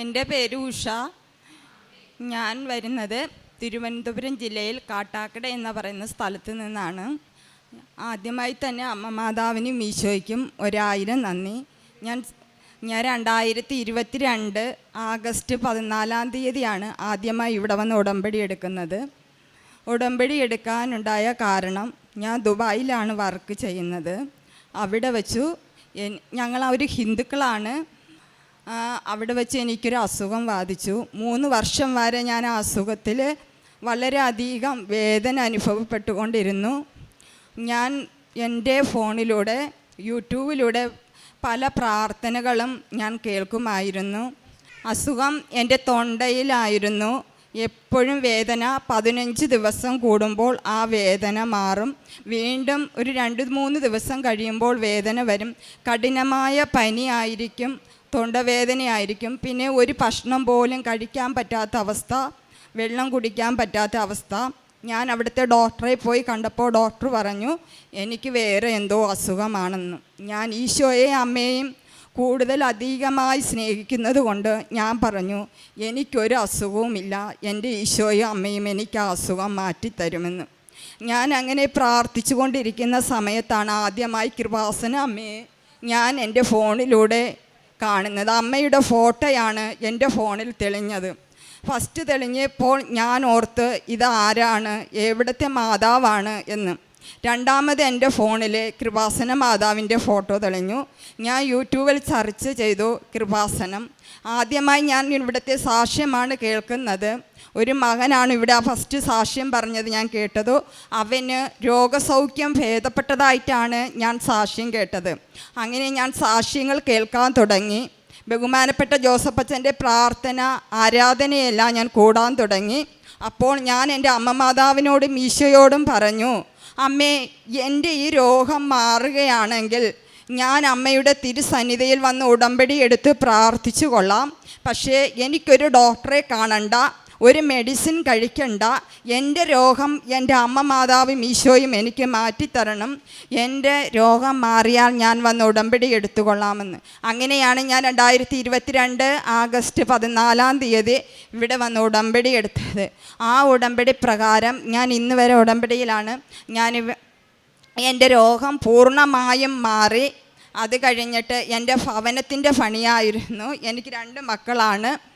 എന്റെ പേര് ഉഷ. ഞാൻ വരുന്നത് തിരുവനന്തപുരം ജില്ലയിൽ കാട്ടാക്കട എന്ന് പറയുന്ന സ്ഥലത്ത് നിന്നാണ്. ആദ്യമായി തന്നെ അമ്മ മാതാവിനും ഈശോയ്ക്കും ഒരായിരം നന്ദി. ഞാൻ ഞാൻ രണ്ടായിരത്തി ഇരുപത്തി രണ്ട് ആഗസ്റ്റ് പതിനാലാം തീയതിയാണ് ആദ്യമായി ഇവിടെ വന്ന് ഉടമ്പടി എടുക്കുന്നത്. ഉടമ്പടി എടുക്കാനുണ്ടായ കാരണം ഞാൻ ദുബായിലാണ് വർക്ക് ചെയ്യുന്നത്. അവിടെ വച്ചു. ഞങ്ങൾ ഒരു ഹിന്ദുക്കളാണ്. അവിടെ വെച്ച് എനിക്കൊരു അസുഖം ബാധിച്ചു. മൂന്ന് വർഷം വരെ ഞാൻ ആ അസുഖത്തിൽ വളരെയധികം വേദന അനുഭവപ്പെട്ടുകൊണ്ടിരുന്നു. ഞാൻ എന്റെ ഫോണിലൂടെ യൂട്യൂബിലൂടെ പല പ്രാർത്ഥനകളും ഞാൻ കേൾക്കുമായിരുന്നു. അസുഖം എന്റെ തൊണ്ടയിലായിരുന്നു. എപ്പോഴും വേദന പതിനഞ്ച് ദിവസം കൂടുമ്പോൾ ആ വേദന മാറും. വീണ്ടും ഒരു രണ്ട് മൂന്ന് ദിവസം കഴിയുമ്പോൾ വേദന വരും. കഠിനമായ പനിയായിരിക്കും തൊണ്ടവേദനയായിരിക്കും. പിന്നെ ഒരു ഭക്ഷണം പോലും കഴിക്കാൻ പറ്റാത്ത അവസ്ഥ വെള്ളം കുടിക്കാൻ പറ്റാത്ത അവസ്ഥ. ഞാൻ അവിടുത്തെ ഡോക്ടറെ പോയി കണ്ടപ്പോൾ ഡോക്ടർ പറഞ്ഞു എനിക്ക് വേറെ എന്തോ അസുഖമാണെന്ന്. ഞാൻ ഈശോയെ അമ്മയെയും കൂടുതൽ അധികമായി സ്നേഹിക്കുന്നത് കൊണ്ട് ഞാൻ പറഞ്ഞു എനിക്കൊരു അസുഖവുമില്ല. എന്റെ ഈശോയും അമ്മയും എനിക്ക് ആ അസുഖം മാറ്റിത്തരുമെന്ന്. ഞാൻ അങ്ങനെ പ്രാർത്ഥിച്ചു കൊണ്ടിരിക്കുന്ന സമയത്താണ് ആദ്യമായി കൃപാസന അമ്മയെ ഞാൻ എന്റെ ഫോണിലൂടെ കാണുന്നത്. അമ്മയുടെ ഫോട്ടോയാണ് എന്റെ ഫോണിൽ തെളിഞ്ഞത്. ഫസ്റ്റ് തെളിഞ്ഞപ്പോൾ ഞാൻ ഓർത്ത് ഇത് ആരാണ്? എവിടുത്തെ മാതാവാണ്? എന്ന്. രണ്ടാമത് എന്റെ ഫോണിൽ കൃപാസന മാതാവിന്റെ ഫോട്ടോ തെളിഞ്ഞു. ഞാൻ യൂട്യൂബിൽ സെർച്ച് ചെയ്തു കൃപാസനം. ആദ്യമായി ഞാൻ ഇവിടുത്തെ സാക്ഷ്യമാണ് കേൾക്കുന്നത്. ഒരു മകനാണ് ഇവിടെ ആ ഫസ്റ്റ് സാക്ഷ്യം പറഞ്ഞത് ഞാൻ കേട്ടത്. അവന് രോഗസൗഖ്യം ഭേദപ്പെട്ടതായിട്ടാണ് ഞാൻ സാക്ഷ്യം കേട്ടത്. അങ്ങനെ ഞാൻ സാക്ഷ്യങ്ങൾ കേൾക്കാൻ തുടങ്ങി. ബഹുമാനപ്പെട്ട ജോസഫ് ജോസഫച്ചന്റെ പ്രാർത്ഥന ആരാധനയെല്ലാം ഞാൻ കൂടാൻ തുടങ്ങി. അപ്പോൾ ഞാൻ എന്റെ അമ്മ മാതാവിനോടും ഈശോയോടും പറഞ്ഞു അമ്മേ എന്റെ ഈ രോഗം മാറുകയാണെങ്കിൽ ഞാൻ അമ്മയുടെ തിരുസന്നിധിയിൽ വന്ന് ഉടമ്പടി എടുത്ത് പ്രാർത്ഥിച്ചു കൊള്ളാം. പക്ഷേ എനിക്കൊരു ഡോക്ടറെ കാണണ്ട. ഒരു മെഡിസിൻ കഴിക്കണ്ട. എന്റെ രോഗം എന്റെ അമ്മ മാതാവും ഈശോയും എനിക്ക് മാറ്റിത്തരണം. എന്റെ രോഗം മാറിയാൽ ഞാൻ വന്ന് ഉടമ്പടി എടുത്തുകൊള്ളാമെന്ന്. അങ്ങനെയാണ് ഞാൻ രണ്ടായിരത്തി ഇരുപത്തിരണ്ട് ആഗസ്റ്റ് പതിനാലാം തീയതി ഇവിടെ വന്ന് ഉടമ്പടി എടുത്തത്. ആ ഉടമ്പടി പ്രകാരം ഞാൻ ഇന്ന് വരെ ഉടമ്പടിയിലാണ്. ഞാൻ എന്റെ രോഗം പൂർണമായും മാറി. അത് കഴിഞ്ഞിട്ട് എന്റെ ഭവനത്തിന്റെ പണിയായിരുന്നു. എനിക്ക് രണ്ട് മക്കളാണ്.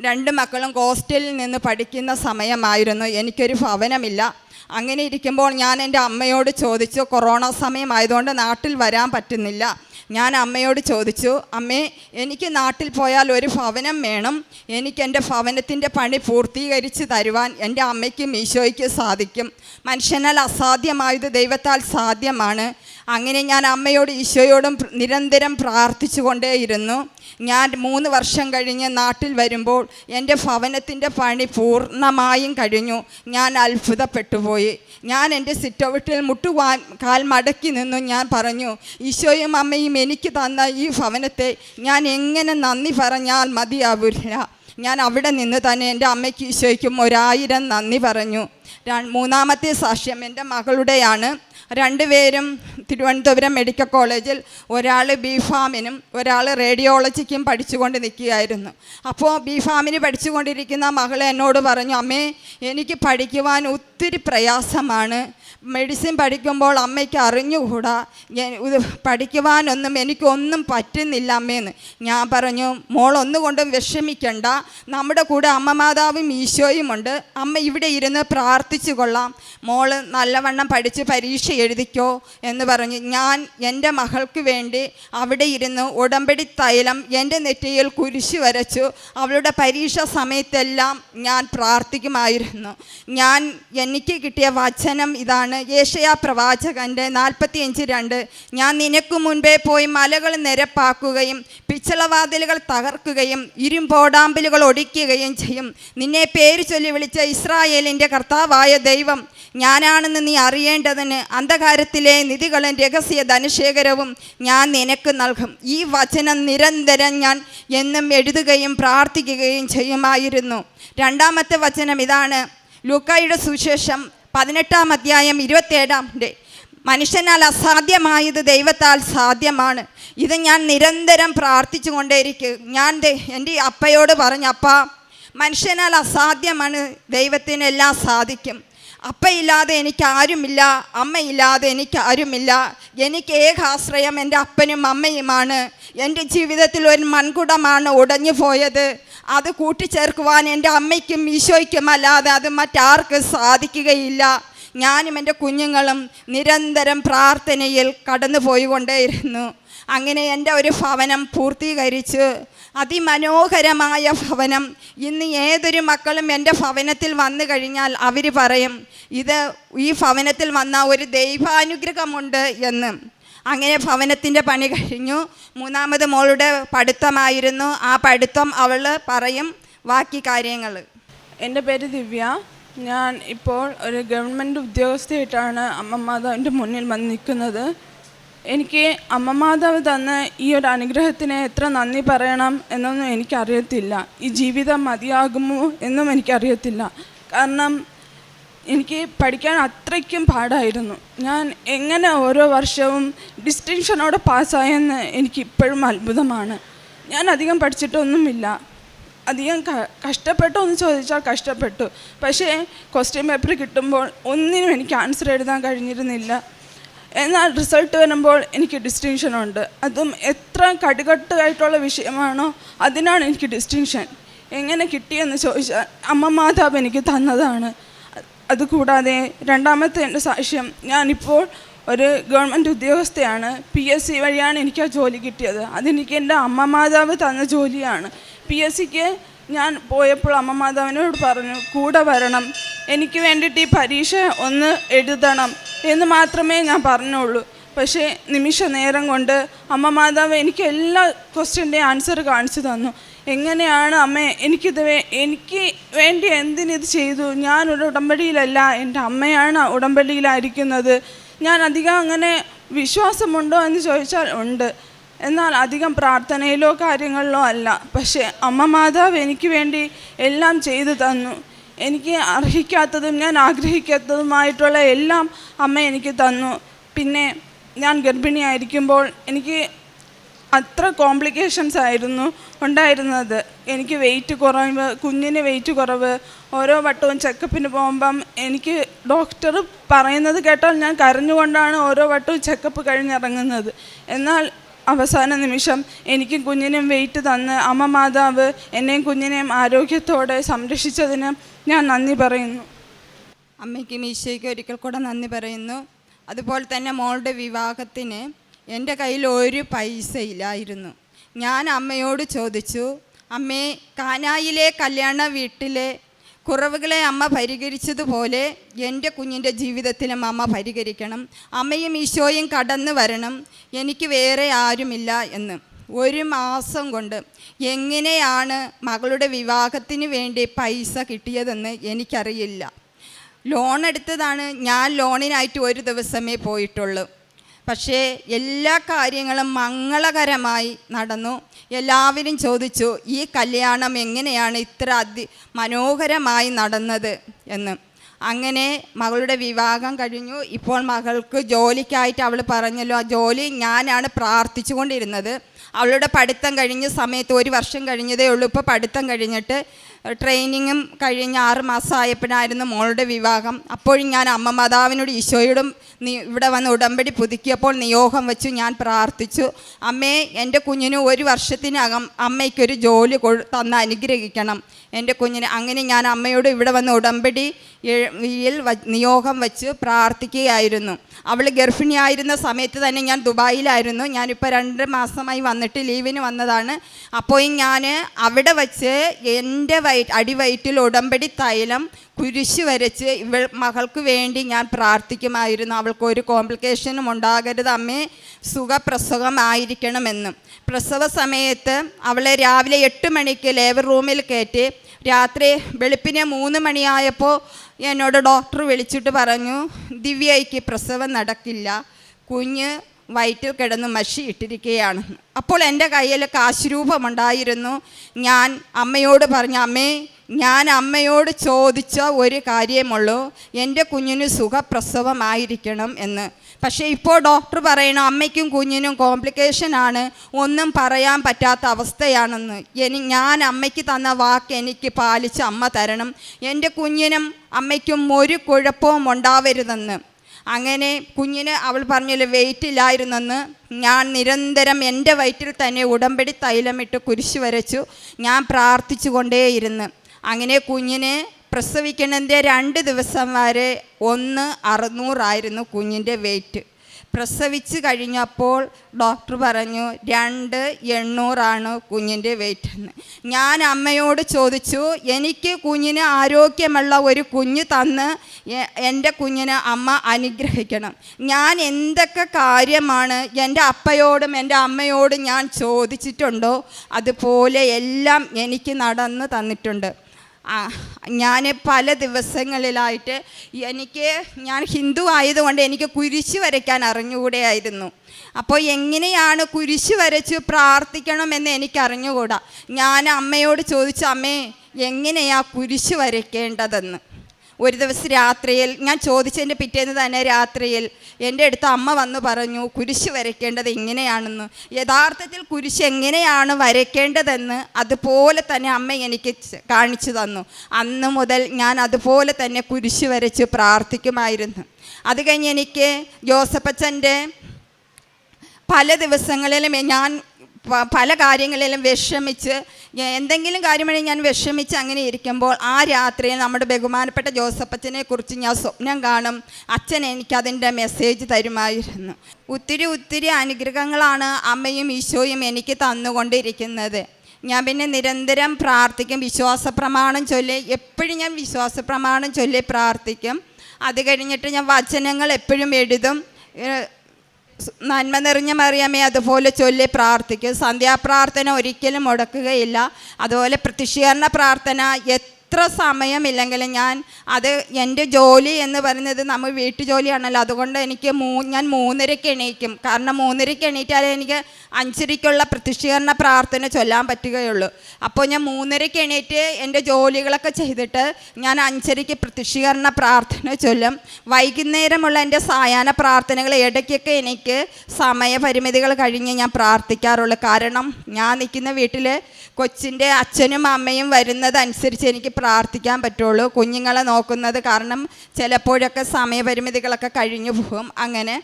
രണ്ട് മക്കളും ഹോസ്റ്റലിൽ നിന്ന് പഠിക്കുന്ന സമയമായിരുന്നു. എനിക്കൊരു ഭവനമില്ല. അങ്ങനെ ഇരിക്കുമ്പോൾ ഞാൻ എന്റെ അമ്മയോട് ചോദിച്ചു കൊറോണ സമയമായതുകൊണ്ട് നാട്ടിൽ വരാൻ പറ്റുന്നില്ല. ഞാൻ അമ്മയോട് ചോദിച്ചു അമ്മേ എനിക്ക് നാട്ടിൽ പോയാൽ ഒരു ഭവനം വേണം. എനിക്ക് എന്റെ ഭവനത്തിന്റെ പണി പൂർത്തീകരിച്ച് തരുവാൻ എന്റെ അമ്മയ്ക്കും ഈശോയ്ക്കും സാധിക്കും. മനുഷ്യനാൽ അസാധ്യമായത് ദൈവത്താൽ സാധ്യമാണ്. അങ്ങനെ ഞാൻ അമ്മയോടും ഈശോയോടും നിരന്തരം പ്രാർത്ഥിച്ചു കൊണ്ടേയിരുന്നു ഞാൻ മൂന്ന് വർഷം കഴിഞ്ഞ് നാട്ടിൽ വരുമ്പോൾ എന്റെ ഭവനത്തിന്റെ പണി പൂർണമായും കഴിഞ്ഞു. ഞാൻ അത്ഭുതപ്പെട്ടുപോയി. ഞാൻ എന്റെ സിറ്റൗട്ടിൽ മുട്ടുവാൻ കാൽ മടക്കി നിന്നു. ഞാൻ പറഞ്ഞു ഈശോയും അമ്മയും എനിക്ക് തന്ന ഈ ഭവനത്തെ ഞാൻ എങ്ങനെ നന്ദി പറഞ്ഞാൽ മതിയാവില്ല. ഞാൻ അവിടെ നിന്ന് തന്നെ എന്റെ അമ്മയ്ക്ക് ഈശോയ്ക്കും ഒരായിരം നന്ദി പറഞ്ഞു. മൂന്നാമത്തെ സാക്ഷ്യം എന്റെ മകളുടെയാണ്. രണ്ടുപേരും തിരുവനന്തപുരം മെഡിക്കൽ കോളേജിൽ ഒരാൾ ബി ഫാമിനും ഒരാൾ റേഡിയോളജിക്കും പഠിച്ചുകൊണ്ട് നിൽക്കുകയായിരുന്നു. അപ്പോൾ ബി ഫാമിന് പഠിച്ചുകൊണ്ടിരിക്കുന്ന മകൾ എന്നോട് പറഞ്ഞു അമ്മേ എനിക്ക് പഠിക്കുവാൻ ഒത്തിരി പ്രയാസമാണ്. മെഡിസിൻ പഠിക്കുമ്പോൾ അമ്മയ്ക്ക് അറിഞ്ഞുകൂടാ? ഞാൻ ഇത് പഠിക്കുവാനൊന്നും എനിക്കൊന്നും പറ്റുന്നില്ല അമ്മയെന്ന് ഞാൻ പറഞ്ഞു മോൾ ഒന്നുകൊണ്ടും വിഷമിക്കണ്ട. നമ്മുടെ കൂടെ അമ്മ മാതാവും ഈശോയും ഉണ്ട് അമ്മ ഇവിടെ ഇരുന്ന് പ്രാർത്ഥിച്ചു കൊള്ളാം മോൾ നല്ലവണ്ണം പഠിച്ച് പരീക്ഷ എഴുതിക്കോ എന്ന് പറഞ്ഞ്. ഞാൻ എന്റെ മകൾക്ക് വേണ്ടി അവിടെ ഇരുന്ന് ഉടമ്പടി തൈലം എന്റെ നെറ്റിയിൽ കുരിശ് വരച്ചു. അവളുടെ പരീക്ഷ സമയത്തെല്ലാം ഞാൻ പ്രാർത്ഥിക്കുമായിരുന്നു. ഞാൻ എനിക്ക് കിട്ടിയ വചനം ഇതാണ്. യേശയാ പ്രവാചകന്റെ നാൽപ്പത്തിയഞ്ച് രണ്ട്. ഞാൻ നിനക്ക് മുൻപേ പോയി മലകൾ നിരപ്പാക്കുകയും പിച്ചളവാതിലുകൾ തകർക്കുകയും ഇരുമ്പോടാമ്പലുകൾ ഒടിക്കുകയും ചെയ്യും. നിന്നെ പേര് ചൊല്ലി വിളിച്ച ഇസ്രായേലിന്റെ കർത്താവായ ദൈവം ഞാനാണെന്ന് നീ അറിയേണ്ടതിന് അന്ധകാരത്തിലെ നിധികളും രഹസ്യ ധനശേഖരവും ഞാൻ നിനക്ക് നൽകും. ഈ വചനം നിരന്തരം ഞാൻ എന്നും എഴുതുകയും പ്രാർത്ഥിക്കുകയും ചെയ്യുമായിരുന്നു. രണ്ടാമത്തെ വചനം ഇതാണ്. ലൂക്കായുടെ സുവിശേഷം പതിനെട്ടാം അധ്യായം ഇരുപത്തേഴാം മനുഷ്യനാൽ അസാധ്യമായത് ദൈവത്താൽ സാധ്യമാണ്. ഇത് ഞാൻ നിരന്തരം പ്രാർത്ഥിച്ചു കൊണ്ടേയിരിക്കും ഞാൻ എന്റെ അപ്പയോട് പറഞ്ഞു അപ്പ മനുഷ്യനാൽ അസാധ്യമാണ്. ദൈവത്തിന് എല്ലാം സാധിക്കും. അപ്പയില്ലാതെ എനിക്ക് ആരുമില്ല. അമ്മയില്ലാതെ എനിക്ക് ആരുമില്ല. എനിക്ക് ഏകാശ്രയം എന്റെ അപ്പനും അമ്മയുമാണ്. എന്റെ ജീവിതത്തിൽ ഒരു മൺകുടമാണ് ഉടഞ്ഞു പോയത് അത് കൂട്ടിച്ചേർക്കുവാൻ എന്റെ അമ്മയ്ക്കും ഈശോയ്ക്കും അല്ലാതെ അത് മറ്റാർക്കും സാധിക്കുകയില്ല. ഞാനും എന്റെ കുഞ്ഞുങ്ങളും നിരന്തരം പ്രാർത്ഥനയിൽ കടന്നു പോയിക്കൊണ്ടേയിരുന്നു അങ്ങനെ എന്റെ ഒരു ഭവനം പൂർത്തീകരിച്ച് അതിമനോഹരമായ ഭവനം ഇന്ന് ഏതൊരു മക്കളും എന്റെ ഭവനത്തിൽ വന്നു കഴിഞ്ഞാൽ അവർ പറയും ഇത് ഈ ഭവനത്തിൽ വന്ന ഒരു ദൈവാനുഗ്രഹമുണ്ട് എന്ന്. അങ്ങനെ ഭവനത്തിന്റെ പണി കഴിഞ്ഞു. മൂന്നാമത് മോളുടെ പഠിത്തമായിരുന്നു. ആ പഠിത്തം അവൾ പറയും ബാക്കി കാര്യങ്ങൾ. എന്റെ പേര് ദിവ്യ. ഞാൻ ഇപ്പോൾ ഒരു ഗവൺമെന്റ് ഉദ്യോഗസ്ഥയായിട്ടാണ് അമ്മ മാതാവിന്റെ മുന്നിൽ വന്ന് നിൽക്കുന്നത് എനിക്ക് അമ്മമാതാവ് തന്ന ഈ ഒരു അനുഗ്രഹത്തിന് എത്ര നന്ദി പറയണം എന്നൊന്നും എനിക്കറിയത്തില്ല. ഈ ജീവിതം മതിയാകുമോ എന്നും എനിക്കറിയത്തില്ല. കാരണം എനിക്ക് പഠിക്കാൻ അത്രയ്ക്കും പാടായിരുന്നു. ഞാൻ എങ്ങനെ ഓരോ വർഷവും ഡിസ്റ്റിങ്ഷനോടെ പാസ്സായെന്ന് എനിക്കിപ്പോഴും അത്ഭുതമാണ്. ഞാൻ അധികം പഠിച്ചിട്ടൊന്നുമില്ല. അധികം കഷ്ടപ്പെട്ടോ എന്ന് ചോദിച്ചാൽ കഷ്ടപ്പെട്ടു. പക്ഷേ ക്വസ്റ്റ്യൻ പേപ്പർ കിട്ടുമ്പോൾ ഒന്നിനും എനിക്ക് ആൻസർ എഴുതാൻ കഴിഞ്ഞിരുന്നില്ല. എന്നാൽ റിസൾട്ട് വരുമ്പോൾ എനിക്ക് ഡിസ്റ്റിങ്ഷനുണ്ട് അതും എത്ര കടുകട്ടായിട്ടുള്ള വിഷയമാണോ അതിനാണ് എനിക്ക് ഡിസ്റ്റിങ്ഷൻ എങ്ങനെ കിട്ടിയെന്ന് ചോദിച്ചാൽ അമ്മ മാതാവ് എനിക്ക് തന്നതാണ്. അതുകൂടാതെ രണ്ടാമത്തെ എന്റെ സാക്ഷ്യം ഞാനിപ്പോൾ ഒരു ഗവൺമെന്റ് ഉദ്യോഗസ്ഥയാണ്. പി എസ് സി വഴിയാണ് എനിക്ക് ആ ജോലി കിട്ടിയത്. അതെനിക്ക് എന്റെ അമ്മ മാതാവ് തന്ന ജോലിയാണ്. പി എസ് സിക്ക് ഞാൻ പോയപ്പോൾ അമ്മ മാതാവിനോട് പറഞ്ഞു കൂടെ വരണം. എനിക്ക് വേണ്ടിയിട്ട് ഈ പരീക്ഷ ഒന്ന് എഴുതണം. എന്ന് മാത്രമേ ഞാൻ പറഞ്ഞുള്ളൂ. പക്ഷേ നിമിഷ നേരം കൊണ്ട് അമ്മ മാതാവ് എനിക്ക് എല്ലാ ക്വസ്റ്റ്യന്റെയും ആൻസർ കാണിച്ചു തന്നു. എങ്ങനെയാണ് അമ്മേ എനിക്കിത് എനിക്ക് വേണ്ടി എന്തിനിത് ചെയ്തു? ഞാനൊരു ഉടമ്പടിയിലല്ല എന്റെ അമ്മയാണ് ഉടമ്പടിയിലായിരിക്കുന്നത്. ഞാൻ അധികം അങ്ങനെ വിശ്വാസമുണ്ടോ എന്ന് ചോദിച്ചാൽ ഉണ്ട്. എന്നാൽ അധികം പ്രാർത്ഥനയിലോ കാര്യങ്ങളിലോ അല്ല. പക്ഷേ അമ്മ മാതാവ് എനിക്ക് വേണ്ടി എല്ലാം ചെയ്തു തന്നു. എനിക്ക് അർഹിക്കാത്തതും ഞാൻ ആഗ്രഹിക്കാത്തതുമായിട്ടുള്ള എല്ലാം അമ്മ എനിക്ക് തന്നു. പിന്നെ ഞാൻ ഗർഭിണിയായിരിക്കുമ്പോൾ എനിക്ക് അത്ര കോംപ്ലിക്കേഷൻസ് ആയിരുന്നു ഉണ്ടായിരുന്നത്. എനിക്ക് വെയിറ്റ് കുറവ് കുഞ്ഞിന് വെയിറ്റ് കുറവ് ഓരോ വട്ടവും ചെക്കപ്പിന് പോകുമ്പം എനിക്ക് ഡോക്ടർ പറയുന്നത് കേട്ടാൽ ഞാൻ കരഞ്ഞുകൊണ്ടാണ് ഓരോ വട്ടവും ചെക്കപ്പ് കഴിഞ്ഞിറങ്ങുന്നത്. എന്നാൽ അവസാന നിമിഷം എനിക്കും കുഞ്ഞിനും വെയിറ്റ് തന്ന് അമ്മ മാതാവ് എന്നെയും കുഞ്ഞിനെയും ആരോഗ്യത്തോടെ സംരക്ഷിച്ചതിന് ഞാൻ നന്ദി പറയുന്നു. അമ്മയ്ക്കും ഈശോയ്ക്കും ഒരിക്കൽ കൂടെ നന്ദി പറയുന്നു. അതുപോലെ തന്നെ മോളുടെ വിവാഹത്തിന് എന്റെ കയ്യിൽ ഒരു പൈസ ഇല്ലായിരുന്നു ഞാൻ അമ്മയോട് ചോദിച്ചു അമ്മേ കാനായിലെ കല്യാണ വീട്ടിലെ കുറവുകളെ അമ്മ പരിഹരിച്ചതുപോലെ എന്റെ കുഞ്ഞിന്റെ ജീവിതത്തിലും അമ്മ പരിഹരിക്കണം. അമ്മയും ഈശോയും കടന്നു വരണം. എനിക്ക് വേറെ ആരുമില്ല എന്ന്. ഒരു മാസം കൊണ്ട് എങ്ങനെയാണ് മകളുടെ വിവാഹത്തിന് വേണ്ടി പൈസ കിട്ടിയതെന്ന് എനിക്കറിയില്ല. ലോൺ എടുത്തതാണ്. ഞാൻ ലോണിനായിട്ട് ഒരു ദിവസമേ പോയിട്ടുള്ളൂ. പക്ഷേ എല്ലാ കാര്യങ്ങളും മംഗളകരമായി നടന്നു. എല്ലാവരും ചോദിച്ചു ഈ കല്യാണം എങ്ങനെയാണ് ഇത്ര അതി മനോഹരമായി നടന്നത്? എന്ന്. അങ്ങനെ മകളുടെ വിവാഹം കഴിഞ്ഞു. ഇപ്പോൾ മകൾക്ക് ജോലിക്കായിട്ട് അവൾ പറഞ്ഞല്ലോ ആ ജോലി ഞാനാണ് പ്രാർത്ഥിച്ചു കൊണ്ടിരുന്നത് അവളുടെ പഠിത്തം കഴിഞ്ഞ സമയത്ത് ഒരു വർഷം കഴിഞ്ഞതേ ഉള്ളൂ. ഇപ്പോൾ പഠിത്തം കഴിഞ്ഞിട്ട് ട്രെയിനിങ്ങും കഴിഞ്ഞ് ആറ് മാസമായപ്പോഴായിരുന്നു മോളുടെ വിവാഹം. അപ്പോഴും ഞാൻ അമ്മ മാതാവിനോട് ഈശോയോടും നീ ഇവിടെ വന്ന് ഉടമ്പടി പുതുക്കിയപ്പോൾ നിയോഗം വെച്ചു ഞാൻ പ്രാർത്ഥിച്ചു. അമ്മേ എന്റെ കുഞ്ഞിന് ഒരു വർഷത്തിനകം അമ്മയ്ക്കൊരു ജോലി തന്ന് അനുഗ്രഹിക്കണം. എന്റെ കുഞ്ഞിന് അങ്ങനെ ഞാൻ അമ്മയോട് ഇവിടെ വന്ന് ഉടമ്പടി യിൽ നിയോഗം വച്ച് പ്രാർത്ഥിക്കുകയായിരുന്നു. അവൾ ഗർഭിണിയായിരുന്ന സമയത്ത് തന്നെ ഞാൻ ദുബായിലായിരുന്നു. ഞാനിപ്പോൾ രണ്ട് മാസമായി വന്നിട്ട് ലീവിന് വന്നതാണ്. അപ്പോൾ ഞാൻ അവിടെ വച്ച് എന്റെ വയ അടിവയറ്റിൽ ഉടമ്പടി തൈലം കുരിശ് വരച്ച് ഇവൾ മകൾക്ക് വേണ്ടി ഞാൻ പ്രാർത്ഥിക്കുമായിരുന്നു. അവൾക്ക് ഒരു കോംപ്ലിക്കേഷനും ഉണ്ടാകരുത് അമ്മേ. സുഖപ്രസവമായിരിക്കണമെന്നും. പ്രസവ സമയത്ത് അവളെ രാവിലെ എട്ട് മണിക്ക് ലേബർ റൂമിൽ കയറ്റി രാത്രി വെളുപ്പിനെ മൂന്ന് മണിയായപ്പോൾ എന്നോട് ഡോക്ടർ വിളിച്ചിട്ട് പറഞ്ഞു ദിവ്യയ്ക്ക് പ്രസവം നടക്കില്ല. കുഞ്ഞ് വയറ്റിൽ കിടന്ന് മഷി ഇട്ടിരിക്കുകയാണ്. അപ്പോൾ എന്റെ കയ്യിൽ കാശുരൂപമുണ്ടായിരുന്നു. ഞാൻ അമ്മയോട് പറഞ്ഞു അമ്മേ ഞാൻ അമ്മയോട് ചോദിച്ച ഒരു കാര്യമുള്ളൂ. എന്റെ കുഞ്ഞിന് സുഖപ്രസവമായിരിക്കണം എന്ന്. പക്ഷേ ഇപ്പോൾ ഡോക്ടർ പറയണം അമ്മയ്ക്കും കുഞ്ഞിനും കോംപ്ലിക്കേഷൻ ആണ്. ഒന്നും പറയാൻ പറ്റാത്ത അവസ്ഥയാണെന്ന്. എനി ഞാൻ അമ്മയ്ക്ക് തന്ന വാക്ക് എനിക്ക് പാലിച്ച് അമ്മ തരണം. എന്റെ കുഞ്ഞിനും അമ്മയ്ക്കും ഒരു കുഴപ്പവും ഉണ്ടാവരുതെന്ന്. അങ്ങനെ കുഞ്ഞിന് അവൾ പറഞ്ഞല്ലോ വെയിറ്റില്ലായിരുന്നെന്ന് ഞാൻ നിരന്തരം എന്റെ വയറ്റിൽ തന്നെ ഉടമ്പടി തൈലമിട്ട് കുരിശു വരച്ചു. ഞാൻ പ്രാർത്ഥിച്ചു കൊണ്ടേയിരുന്നു അങ്ങനെ കുഞ്ഞിനെ പ്രസവിക്കുന്നതിന്റെ രണ്ട് ദിവസം വരെ ഒന്ന് അറുന്നൂറായിരുന്നു കുഞ്ഞിന്റെ വെയിറ്റ് പ്രസവിച്ച് കഴിഞ്ഞപ്പോൾ ഡോക്ടർ പറഞ്ഞു രണ്ട് എണ്ണൂറാണ് കുഞ്ഞിന്റെ വെയിറ്റ് എന്ന്. ഞാൻ അമ്മയോട് ചോദിച്ചു എനിക്ക് കുഞ്ഞിന് ആരോഗ്യമുള്ള ഒരു കുഞ്ഞ് തന്ന് എന്റെ കുഞ്ഞിനെ അമ്മ അനുഗ്രഹിക്കണം. ഞാൻ എന്തൊക്കെ കാര്യമാണ് എന്റെ അപ്പയോടും എന്റെ അമ്മയോടും ഞാൻ ചോദിച്ചിട്ടുണ്ടോ? അതുപോലെ എല്ലാം എനിക്ക് നടന്ന് തന്നിട്ടുണ്ട്. ഞാൻ പല ദിവസങ്ങളിലായിട്ട് എനിക്ക് ഞാൻ ഹിന്ദു ആയതുകൊണ്ട് എനിക്ക് കുരിശ് വരയ്ക്കാൻ അറിഞ്ഞുകൂടെയായിരുന്നു. അപ്പോൾ എങ്ങനെയാണ് കുരിശ് വരച്ച് പ്രാർത്ഥിക്കണമെന്ന് എനിക്ക് അറിഞ്ഞുകൂടാ ഞാൻ അമ്മയോട് ചോദിച്ചു അമ്മേ എങ്ങനെയാ കുരിശ് വരയ്ക്കേണ്ടതെന്ന്? ഒരു ദിവസം രാത്രിയിൽ ഞാൻ ചോദിച്ചതിന്റെ പിറ്റേന്ന് തന്നെ രാത്രിയിൽ എന്റെ അടുത്ത് അമ്മ വന്ന് പറഞ്ഞു കുരിശ് വരയ്ക്കേണ്ടത് എങ്ങനെയാണെന്ന് യഥാർത്ഥത്തിൽ കുരിശ് എങ്ങനെയാണ് വരയ്ക്കേണ്ടതെന്ന് അതുപോലെ തന്നെ അമ്മ എനിക്ക് കാണിച്ചു തന്നു. അന്ന് മുതൽ ഞാൻ അതുപോലെ തന്നെ കുരിശ് വരച്ച് പ്രാർത്ഥിക്കുമായിരുന്നു. അത് കഴിഞ്ഞ് എനിക്ക് ജോസഫച്ചന്റെ പല ദിവസങ്ങളിലും ഞാൻ പല കാര്യങ്ങളിലും വിഷമിച്ച് എന്തെങ്കിലും കാര്യമാണെങ്കിൽ ഞാൻ വിഷമിച്ച് അങ്ങനെ ഇരിക്കുമ്പോൾ ആ രാത്രിയിൽ നമ്മുടെ ബഹുമാനപ്പെട്ട ജോസഫച്ചനെ കുറിച്ച് ഞാൻ സ്വപ്നം കാണും. അച്ഛൻ എനിക്കതിന്റെ മെസ്സേജ് തരുമായിരുന്നു. ഒത്തിരി ഒത്തിരി അനുഗ്രഹങ്ങളാണ് അമ്മയും ഈശോയും എനിക്ക് തന്നുകൊണ്ടിരിക്കുന്നത്. ഞാൻ പിന്നെ നിരന്തരം പ്രാർത്ഥിക്കും വിശ്വാസ പ്രമാണം ചൊല്ലി എപ്പോഴും ഞാൻ വിശ്വാസ പ്രമാണം ചൊല്ലി പ്രാർത്ഥിക്കും. അത് കഴിഞ്ഞിട്ട് ഞാൻ വചനങ്ങൾ എപ്പോഴും എഴുതും. നന്മ നിറഞ്ഞ മറിയമേ അതുപോലെ ചൊല്ലി പ്രാർത്ഥിക്കും. സന്ധ്യാപ്രാർത്ഥന ഒരിക്കലും മുടക്കുകയില്ല. അതുപോലെ പ്രതിഷീകരണ പ്രാർത്ഥന എത്ര സമയമില്ലെങ്കിലും ഞാൻ അത് എന്റെ ജോലി എന്ന് പറയുന്നത് നമ്മൾ വീട്ടു ജോലിയാണല്ലോ അതുകൊണ്ട് എനിക്ക് മൂ ഞാൻ മൂന്നരയ്ക്ക് എണീക്കും. കാരണം മൂന്നരയ്ക്ക് എണീറ്റാലേ എനിക്ക് അഞ്ചരയ്ക്കുള്ള പ്രതിഷ്ഠീകരണ പ്രാർത്ഥന ചൊല്ലാൻ പറ്റുകയുള്ളൂ. അപ്പോൾ ഞാൻ മൂന്നരയ്ക്ക് എണീറ്റ് എന്റെ ജോലികളൊക്കെ ചെയ്തിട്ട് ഞാൻ അഞ്ചരയ്ക്ക് പ്രതിഷ്ഠീകരണ പ്രാർത്ഥന ചൊല്ലും. വൈകുന്നേരമുള്ള എന്റെ സായാഹ്ന പ്രാർത്ഥനകൾ ഇടയ്ക്കൊക്കെ എനിക്ക് സമയപരിമിതികൾ കഴിഞ്ഞ് ഞാൻ പ്രാർത്ഥിക്കാറുള്ളൂ. കാരണം ഞാൻ നിൽക്കുന്ന വീട്ടിൽ കൊച്ചിന്റെ അച്ഛനും അമ്മയും വരുന്നതനുസരിച്ച് എനിക്ക് പ്രാർത്ഥിക്കാൻ പറ്റുള്ളൂ. കുഞ്ഞുങ്ങളെ നോക്കുന്നത് കാരണം ചിലപ്പോഴൊക്കെ സമയപരിമിതികളൊക്കെ കഴിഞ്ഞു പോകും. അങ്ങനെ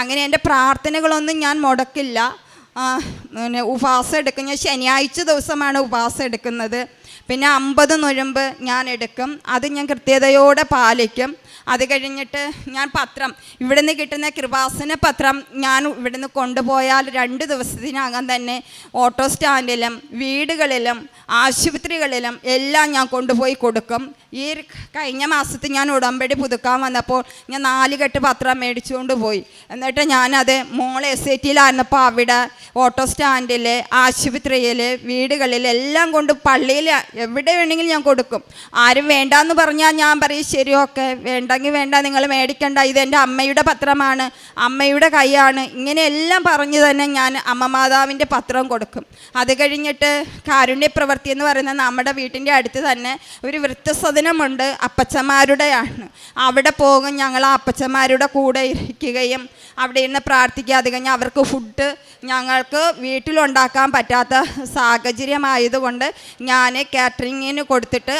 അങ്ങനെ എന്റെ പ്രാർത്ഥനകളൊന്നും ഞാൻ മുടക്കില്ല. പിന്നെ ഉപവാസം എടുക്കും. ഞാൻ ശനിയാഴ്ച ദിവസമാണ് ഉപവാസം എടുക്കുന്നത്. പിന്നെ അമ്പത് നൊഴമ്പ് ഞാൻ എടുക്കും. അത് ഞാൻ കൃത്യതയോടെ പാലിക്കും. അത് കഴിഞ്ഞിട്ട് ഞാൻ പത്രം ഇവിടുന്ന് കിട്ടുന്ന കൃപാസന പത്രം ഞാൻ ഇവിടുന്ന് കൊണ്ടുപോയാൽ രണ്ട് ദിവസത്തിനകം തന്നെ ഓട്ടോ സ്റ്റാൻഡിലും വീടുകളിലും ആശുപത്രികളിലും എല്ലാം ഞാൻ കൊണ്ടുപോയി കൊടുക്കും. ഈ കഴിഞ്ഞ മാസത്തിൽ ഞാൻ ഉടമ്പടി പുതുക്കാൻ വന്നപ്പോൾ ഞാൻ നാല് കെട്ട് പത്രം മേടിച്ചുകൊണ്ട് പോയി. എന്നിട്ട് ഞാനത് മോൾ എസ് ഐ ടിയിലായിരുന്നപ്പോൾ അവിടെ ഓട്ടോ സ്റ്റാൻഡിൽ ആശുപത്രിയിൽ വീടുകളിൽ എല്ലാം കൊണ്ട് പള്ളിയിൽ എവിടെ വേണമെങ്കിലും ഞാൻ കൊടുക്കും. ആരും വേണ്ടാന്ന് പറഞ്ഞാൽ ഞാൻ പറയും ശരി ഓക്കെ. വേണ്ടെങ്കിൽ വേണ്ട നിങ്ങൾ മേടിക്കണ്ട. ഇത് എന്റെ അമ്മയുടെ പത്രമാണ്. അമ്മയുടെ കൈയാണ്. ഇങ്ങനെയെല്ലാം പറഞ്ഞു തന്നെ ഞാൻ അമ്മ മാതാവിന്റെ പത്രം കൊടുക്കും. അത് കഴിഞ്ഞിട്ട് കാരുണ്യ പ്രവൃത്തി എന്ന് പറയുന്നത് നമ്മുടെ വീട്ടിന്റെ അടുത്ത് തന്നെ ഒരു വൃത്തസദനമുണ്ട് അപ്പച്ചന്മാരുടെയാണ്. അവിടെ പോകും ഞങ്ങൾ ആ അപ്പച്ചന്മാരുടെ കൂടെ ഇരിക്കുകയും അവിടെ ഇരുന്ന് പ്രാർത്ഥിക്കുക. അത് അവർക്ക് ഫുഡ് ഞങ്ങൾക്ക് വീട്ടിലുണ്ടാക്കാൻ പറ്റാത്ത സാഹചര്യമായതുകൊണ്ട് ഞാൻ കാറ്ററിങ്ങിന് കൊടുത്തിട്ട്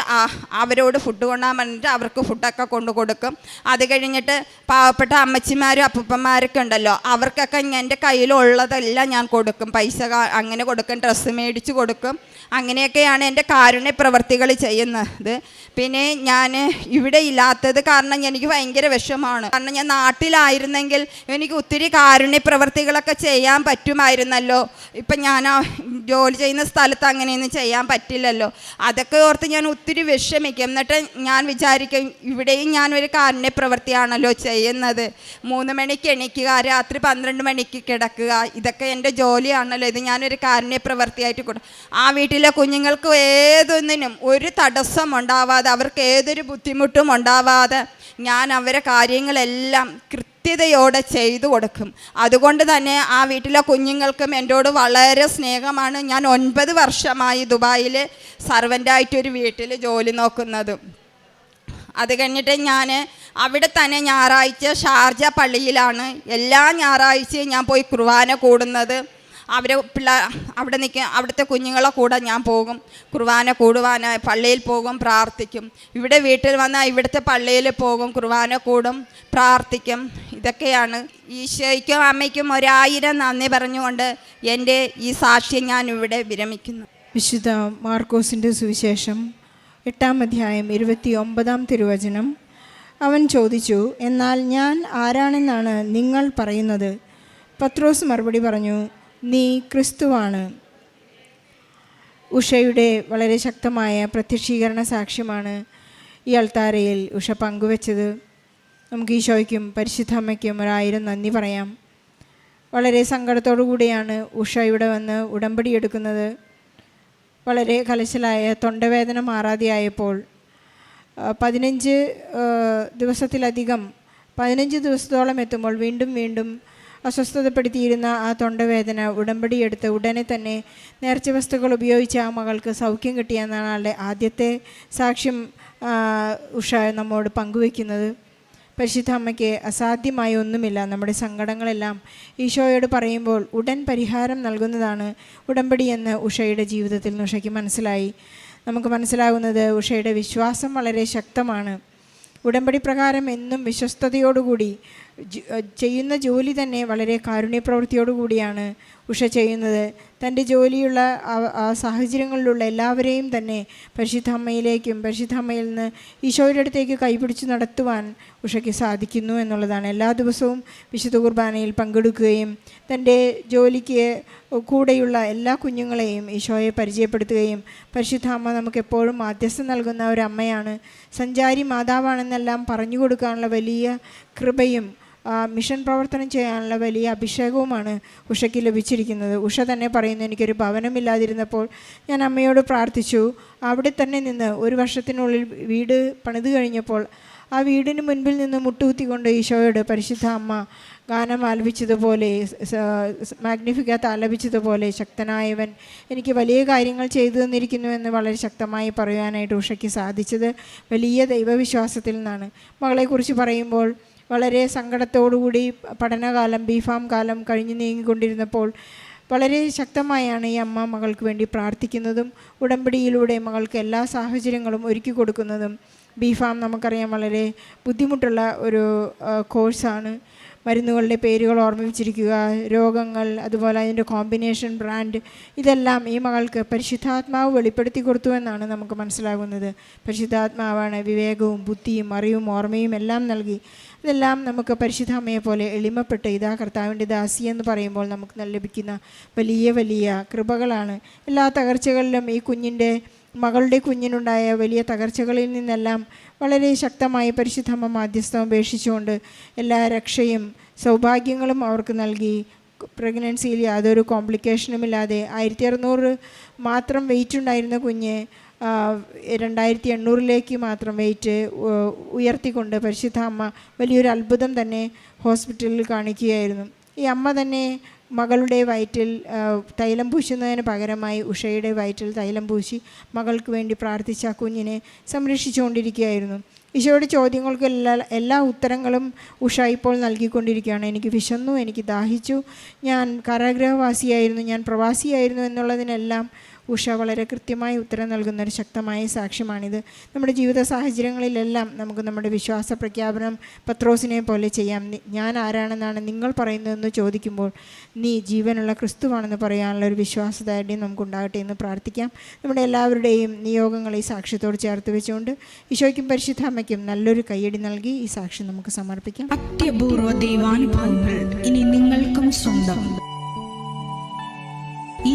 അവരോട് ഫുഡ് കൊണ്ടാൻ പറഞ്ഞിട്ട് അവർക്ക് ഫുഡൊക്കെ കൊണ്ടു കൊടുക്കും. അത് കഴിഞ്ഞിട്ട് പാവപ്പെട്ട അമ്മച്ചിമാരും അപ്പൂപ്പന്മാരൊക്കെ ഉണ്ടല്ലോ അവർക്കൊക്കെ എന്റെ കയ്യിലുള്ളതെല്ലാം ഞാൻ കൊടുക്കും. പൈസ അങ്ങനെ കൊടുക്കും ഡ്രസ്സ് മേടിച്ച് കൊടുക്കും. അങ്ങനെയൊക്കെയാണ് എന്റെ കാരുണ്യ പ്രവർത്തികൾ ചെയ്യുന്നത്. പിന്നെ ഞാൻ ഇവിടെ ഇല്ലാത്തത് കാരണം എനിക്ക് ഭയങ്കര വിഷമമാണ്. കാരണം ഞാൻ നാട്ടിലായിരുന്നെങ്കിൽ എനിക്ക് ഒത്തിരി കാരുണ്യ പ്രവർത്തികളൊക്കെ ചെയ്യാൻ പറ്റുമായിരുന്നല്ലോ ഇപ്പം ഞാൻ ജോലി ചെയ്യുന്ന സ്ഥലത്ത് അങ്ങനെയൊന്നും ചെയ്യാൻ പറ്റില്ലല്ലോ. അതൊക്കെ ഓർത്ത് ഞാൻ ഒത്തിരി വിഷമിക്കും. എന്നിട്ട് ഞാൻ വിചാരിക്കും ഇവിടെയും ഞാൻ ഒരു കാരുണ്യ പ്രവൃത്തിയാണല്ലോ ചെയ്യുന്നത്. മൂന്ന് മണിക്ക് എണീക്കുക രാത്രി പന്ത്രണ്ട് മണിക്ക് കിടക്കുക. ഇതൊക്കെ എന്റെ ജോലിയാണല്ലോ. ഇത് ഞാനൊരു കാരുണ്യ പ്രവൃത്തിയായിട്ട് കൊടു ആ വീട്ടിലെ കുഞ്ഞുങ്ങൾക്ക് ഏതൊന്നിനും ഒരു തടസ്സം ഉണ്ടാവാതെ അവർക്ക് ഏതൊരു ബുദ്ധിമുട്ടും ഉണ്ടാവാതെ ഞാൻ അവരെ കാര്യങ്ങളെല്ലാം കൃത്യതയോടെ ചെയ്തു കൊടുക്കും. അതുകൊണ്ട് തന്നെ ആ വീട്ടിലെ കുഞ്ഞുങ്ങൾക്കും എന്നോട് വളരെ സ്നേഹമാണ് ഞാൻ ഒൻപത് വർഷമായി ദുബായിൽ സർവന്റായിട്ടൊരു വീട്ടിൽ ജോലി നോക്കുന്നത്. അത് കഴിഞ്ഞിട്ട് ഞാൻ അവിടെ തന്നെ ഞായറാഴ്ച ഷാർജ പള്ളിയിലാണ്. എല്ലാ ഞായറാഴ്ചയും ഞാൻ പോയി കുർബാന കൂടുന്നത്. അവരെ പിള്ള അവിടെ നിൽക്കുക അവിടുത്തെ കുഞ്ഞുങ്ങളെ കൂടെ ഞാൻ പോകും. കുർബാന കൂടുവാനായി പള്ളിയിൽ പോകും പ്രാർത്ഥിക്കും. ഇവിടെ വീട്ടിൽ വന്നാൽ ഇവിടുത്തെ പള്ളിയിൽ പോകും കുർബാന കൂടും പ്രാർത്ഥിക്കും. ഇതൊക്കെയാണ്. ഈശോയ്ക്കും അമ്മയ്ക്കും ഒരായിരം നന്ദി പറഞ്ഞുകൊണ്ട് എന്റെ ഈ സാക്ഷ്യം ഞാൻ ഇവിടെ വിരമിക്കുന്നു. വിശുദ്ധ മാർക്കോസിന്റെ സുവിശേഷം എട്ടാം അധ്യായം ഇരുപത്തി ഒമ്പതാം തിരുവചനം. അവൻ ചോദിച്ചു എന്നാൽ ഞാൻ ആരാണെന്നാണ് നിങ്ങൾ പറയുന്നത്? പത്രോസ് മറുപടി പറഞ്ഞു നീ ക്രിസ്തുവാണ്. ഉഷയുടെ വളരെ ശക്തമായ പ്രത്യക്ഷീകരണ സാക്ഷ്യമാണ് ഈ അൾത്താരയിൽ ഉഷ പങ്കുവച്ചത്. നമുക്ക് ഈശോയ്ക്കും പരിശുദ്ധ അമ്മയ്ക്കും ഒരായിരം നന്ദി പറയാം. വളരെ സങ്കടത്തോടു കൂടിയാണ് ഉഷ ഇവിടെ വന്ന് ഉടമ്പടി എടുക്കുന്നത്. വളരെ കലശലായ തൊണ്ടവേദന മാറാതെയായപ്പോൾ പതിനഞ്ച് ദിവസത്തിലധികം പതിനഞ്ച് ദിവസത്തോളം എത്തുമ്പോൾ വീണ്ടും വീണ്ടും അസ്വസ്ഥതപ്പെടുത്തിയിരുന്ന ആ തൊണ്ടവേദന ഉടമ്പടിയെടുത്ത് ഉടനെ തന്നെ നേർച്ച വസ്തുക്കൾ ഉപയോഗിച്ച് ആ മകൾക്ക് സൗഖ്യം കിട്ടിയെന്നാണ് ആളുടെ ആദ്യത്തെ സാക്ഷ്യം ഉഷ നമ്മോട് പങ്കുവെക്കുന്നത് പരിശുദ്ധ അമ്മയ്ക്ക് അസാധ്യമായ ഒന്നുമില്ല. നമ്മുടെ സങ്കടങ്ങളെല്ലാം ഈശോയോട് പറയുമ്പോൾ ഉടൻ പരിഹാരം നൽകുന്നതാണ് ഉടമ്പടി എന്ന് ഉഷയുടെ ജീവിതത്തിൽ നിന്ന് ഉഷയ്ക്ക് മനസ്സിലായി. നമുക്ക് മനസ്സിലാകുന്നത് ഉഷയുടെ വിശ്വാസം വളരെ ശക്തമാണ്. ഉടമ്പടി പ്രകാരം എന്നും വിശ്വസ്തയോടുകൂടി ചെയ്യുന്ന ജോലി തന്നെ വളരെ കാരുണ്യപ്രവൃത്തിയോടുകൂടിയാണ് ഉഷ ചെയ്യുന്നത്. തന്റെ ജോലിയുള്ള ആ- സാഹചര്യങ്ങളിലുള്ള എല്ലാവരെയും തന്നെ പരിശുദ്ധ അമ്മയിലേക്കും പരിശുദ്ധ അമ്മയിൽ നിന്ന് ഈശോയുടെ അടുത്തേക്ക് കൈപിടിച്ച് നടത്തുവാൻ ഉഷയ്ക്ക് സാധിക്കുന്നു എന്നുള്ളതാണ്. എല്ലാ ദിവസവും വിശുദ്ധ കുർബാനയിൽ പങ്കെടുക്കുകയും തന്റെ ജോലിക്ക് കൂടെയുള്ള എല്ലാ കുഞ്ഞുങ്ങളെയും ഈശോയെ പരിചയപ്പെടുത്തുകയും പരിശുദ്ധ അമ്മ നമുക്ക് എപ്പോഴും മാധ്യസ്ഥം നൽകുന്ന ഒരു അമ്മയാണ്. സഞ്ചാരി മാതാവാണെന്നെല്ലാം പറഞ്ഞു കൊടുക്കാനുള്ള വലിയ കൃപയും മിഷൻ പ്രവർത്തനം ചെയ്യാനുള്ള വലിയ അഭിഷേകവുമാണ് ഉഷയ്ക്ക് ലഭിച്ചിരിക്കുന്നത്. ഉഷ തന്നെ പറയുന്നു എനിക്കൊരു ഭവനമില്ലാതിരുന്നപ്പോൾ ഞാൻ അമ്മയോട് പ്രാർത്ഥിച്ചു. അവിടെ തന്നെ നിന്ന് ഒരു വർഷത്തിനുള്ളിൽ വീട് പണിത് കഴിഞ്ഞപ്പോൾ ആ വീടിന് മുൻപിൽ നിന്ന് മുട്ടുകുത്തിക്കൊണ്ട് ഈശോയോട് പരിശുദ്ധ അമ്മ ഗാനം ആലപിച്ചതുപോലെ മാഗ്നിഫിക്കാത്ത ആലപിച്ചതുപോലെ ശക്തനായവൻ എനിക്ക് വലിയ കാര്യങ്ങൾ ചെയ്തു തന്നിരിക്കുന്നു എന്ന് വളരെ ശക്തമായി പറയുവാനായിട്ട് ഉഷയ്ക്ക് സാധിച്ചത് വലിയ ദൈവവിശ്വാസത്തിൽ നിന്നാണ്. മകളെക്കുറിച്ച് പറയുമ്പോൾ വളരെ സങ്കടത്തോടുകൂടി പഠനകാലം ബിഫാം കാലം കഴിഞ്ഞു നീങ്ങിക്കൊണ്ടിരുന്നപ്പോൾ വളരെ ശക്തമായാണ് ഈ അമ്മ മകൾക്ക് വേണ്ടി പ്രാർത്ഥിക്കുന്നതും ഉടമ്പടിയിലൂടെ മകൾക്ക് എല്ലാ സാഹചര്യങ്ങളും ഒരുക്കി കൊടുക്കുന്നതും. ബിഫാം നമുക്കറിയാം വളരെ ബുദ്ധിമുട്ടുള്ള ഒരു കോഴ്സാണ്. മരുന്നുകളുടെ പേരുകൾ ഓർമ്മിച്ചിരിക്കുക രോഗങ്ങൾ അതുപോലെ അതിന്റെ കോമ്പിനേഷൻ ബ്രാൻഡ് ഇതെല്ലാം ഈ മകൾക്ക് പരിശുദ്ധാത്മാവ് വെളിപ്പെടുത്തി കൊടുത്തു എന്നാണ് നമുക്ക് മനസ്സിലാകുന്നത്. പരിശുദ്ധാത്മാവാണ് വിവേകവും ബുദ്ധിയും അറിവും ഓർമ്മയും എല്ലാം നൽകി ഇതെല്ലാം നമുക്ക് പരിശുദ്ധ അമ്മയെ പോലെ എളിമപ്പെട്ട് ഇതാ കർത്താവിന്റെ ദാസി എന്ന് പറയുമ്പോൾ നമുക്ക് ലഭിക്കുന്ന വലിയ വലിയ കൃപകളാണ്. എല്ലാ തകർച്ചകളിലും ഈ കുഞ്ഞിന്റെ മകളുടെ കുഞ്ഞിനുണ്ടായ വലിയ തകർച്ചകളിൽ നിന്നെല്ലാം വളരെ ശക്തമായി പരിശുദ്ധമ്മ മാധ്യസ്ഥം ഉപേക്ഷിച്ചുകൊണ്ട് എല്ലാ രക്ഷയും സൗഭാഗ്യങ്ങളും അവർക്ക് നൽകി. പ്രഗ്നൻസിയിൽ യാതൊരു കോംപ്ലിക്കേഷനും ഇല്ലാതെ ആയിരത്തി അറുന്നൂറ് മാത്രം വെയിറ്റ് ഉണ്ടായിരുന്ന കുഞ്ഞ് രണ്ടായിരത്തി എണ്ണൂറിലേക്ക് മാത്രം വെയിറ്റ് ഉയർത്തിക്കൊണ്ട് പരിശുദ്ധ അമ്മ വലിയൊരു അത്ഭുതം തന്നെ ഹോസ്പിറ്റലിൽ കാണിക്കുകയായിരുന്നു. ഈ അമ്മ തന്നെ മകളുടെ വയറ്റിൽ തൈലം പൂശുന്നതിന് പകരമായി ഉഷയുടെ വയറ്റിൽ തൈലം പൂശി മകൾക്ക് വേണ്ടി പ്രാർത്ഥിച്ച കുഞ്ഞിനെ സംരക്ഷിച്ചുകൊണ്ടിരിക്കുകയായിരുന്നു. ഈശോയുടെ ചോദ്യങ്ങൾക്ക് എല്ലാ എല്ലാ ഉത്തരങ്ങളും ഉഷ ഇപ്പോൾ നൽകിക്കൊണ്ടിരിക്കുകയാണ്. എനിക്ക് വിശന്നു എനിക്ക് ദാഹിച്ചു. ഞാൻ കാരാഗ്രഹവാസിയായിരുന്നു ഞാൻ പ്രവാസിയായിരുന്നു എന്നുള്ളതിനെല്ലാം ഉഷ വളരെ കൃത്യമായി ഉത്തരം നൽകുന്ന ഒരു ശക്തമായ സാക്ഷ്യമാണിത്. നമ്മുടെ ജീവിത സാഹചര്യങ്ങളിലെല്ലാം നമുക്ക് നമ്മുടെ വിശ്വാസ പ്രഖ്യാപനം പത്രോസിനെ പോലെ ചെയ്യാം. ഞാൻ ആരാണെന്നാണ് നിങ്ങൾ പറയുന്നതെന്ന് ചോദിക്കുമ്പോൾ നീ ജീവനുള്ള ക്രിസ്തുവാണെന്ന് പറയാനുള്ള ഒരു വിശ്വാസദാർഢ്യം നമുക്കുണ്ടാകട്ടെ എന്ന് പ്രാർത്ഥിക്കാം. നമ്മുടെ എല്ലാവരുടെയും നിയോഗങ്ങളെ ഈ സാക്ഷ്യത്തോട് ചേർത്ത് വെച്ചുകൊണ്ട് ഈശോയ്ക്കും പരിശുദ്ധ അമ്മയ്ക്കും നല്ലൊരു കൈയടി നൽകി ഈ സാക്ഷ്യം നമുക്ക് സമർപ്പിക്കാം. അത്യപൂർവ ദൈവാനുഭവങ്ങൾ ഇനി നിങ്ങൾക്കും സ്വന്തം. ഈ